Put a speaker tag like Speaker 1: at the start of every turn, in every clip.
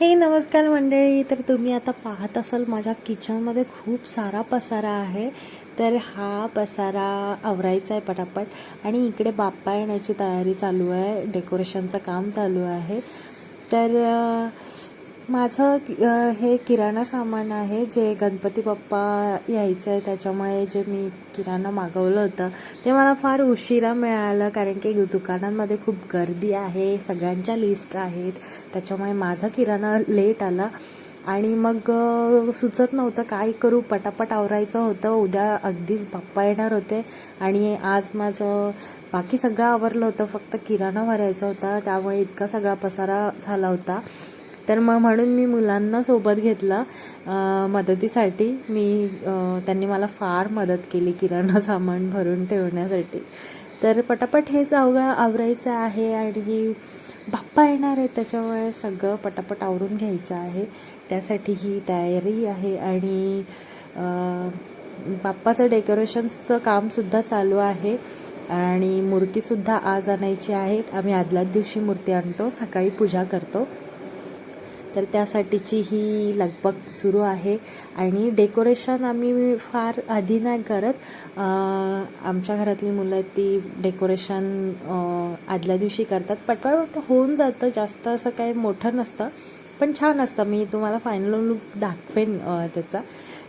Speaker 1: हे नमस्कार मंडळी तर तुम्ही आता पाहत असाल माझ्या किचनमध्ये खूप सारा पसारा आहे. तर हा पसारा आवरायचा आहे पटापट आणि इकडे बाप्पा येण्याची तयारी चालू आहे. डेकोरेशनचं काम चालू आहे. तर माझं हे किराणा सामान आहे जे गणपती बाप्पा यायचं आहे त्याच्यामुळे जे मी किराणा मागवलं होतं ते मला फार उशिरा मिळालं कारण की दुकानांमध्ये खूप गर्दी आहे सगळ्यांच्या लिस्ट आहेत त्याच्यामुळे माझा किराणा लेट आला. आणि मग सुचत नव्हतं काय करू पटापट आवरायचं होतं उद्या अगदीच बाप्पा येणार होते. आणि आज माझं बाकी सगळं आवरलं होतं फक्त किराणा भरायचा होता त्यामुळे इतका सगळा पसारा झाला होता. तर मग म्हणून मी मुलांना सोबत घेतलं मदतीसाठी. मी त्यांनी मला फार मदत केली किराणा सामान भरून ठेवण्यासाठी. तर पटापट हेच आवरा आवरायचं आहे आणि बाप्पा येणार आहे त्याच्यामुळे सगळं पटापट आवरून घ्यायचं आहे. त्यासाठी ही तयारी आहे आणि बाप्पाचं डेकोरेशन्सचं कामसुद्धा चालू आहे आणि मूर्तीसुद्धा आज आणायची आहेत. आम्ही आदल्याच दिवशी मूर्ती आणतो सकाळी पूजा करतो. तर त्यासाठीची ही लगबग सुरू आहे. आणि डेकोरेशन आम्ही फार आधी नाही करत. आमच्या घरातली मुलं ती डेकोरेशन आदल्या दिवशी करतात. पटपट होऊन जातं. जास्त असं काही मोठं नसतं. पण छान असतं. मी तुम्हाला फायनल लुक दाखवेन त्याचा.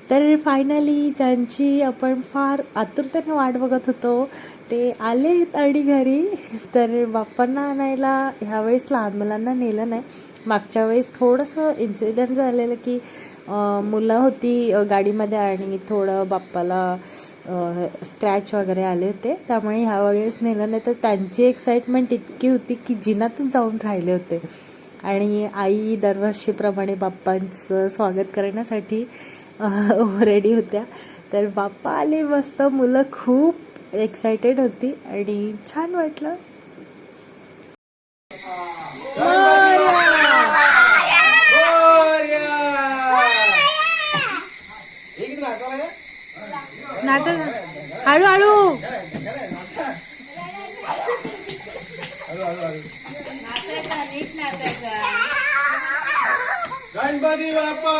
Speaker 1: तर फायनली ज्यांची आपण फार आतुरतेने वाट बघत होतो ते आलेत आणि घरी. तर बाप्पांना आणायला ह्यावेळेस लहान मुलांना नेलं नाही. मागच्या वेळेस थोडंसं इन्सिडेंट झालेलं की मुलं होती गाडीमध्ये आणि थोडं बाप्पाला स्क्रॅच वगैरे आले होते. त्यामुळे ह्या वेळेस नेलं नाही तर त्यांची एक्साइटमेंट इतकी होती की जिनातच जाऊन राहिले होते. आणि आई दरवर्षीप्रमाणे बाप्पांचं स्वागत करण्यासाठी रेडी होत्या. तर बाप्पा आले मस्त. मुलं खूप एक्सायटेड होती आणि छान वाटलं. नाच हळू हळू
Speaker 2: गणपती बाप्पा!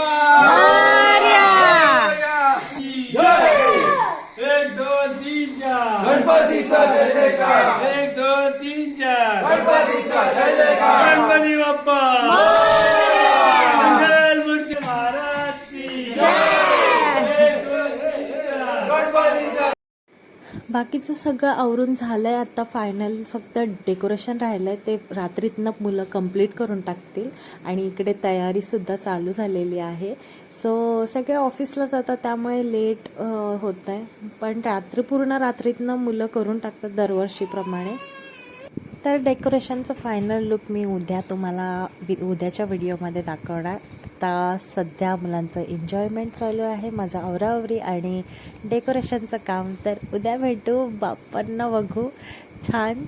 Speaker 1: बाकीचं सगळं आवरून झालं आहे आता फायनल फक्त डेकोरेशन राहिलं आहे ते रात्रीतनं मुलं कंप्लीट करून टाकतील. आणि इकडे तयारीसुद्धा चालू झालेली आहे. सो सगळे ऑफिसला जातात. त्यामुळे लेट होत आहे पण रात्री पूर्ण रात्रीतनं मुलं करून टाकतात दरवर्षीप्रमाणे. तर डेकोरेशनचं फायनल लुक मी उद्या तुम्हाला वि- उद्याच्या व्हिडिओमध्ये दाखवणार. आता सध्या मुलांचं एन्जॉयमेंट चालू आहे. माझं आवरावरी आणि डेकोरेशनचं काम. तर उद्या भेटू. बाप्पांना बघू. छान.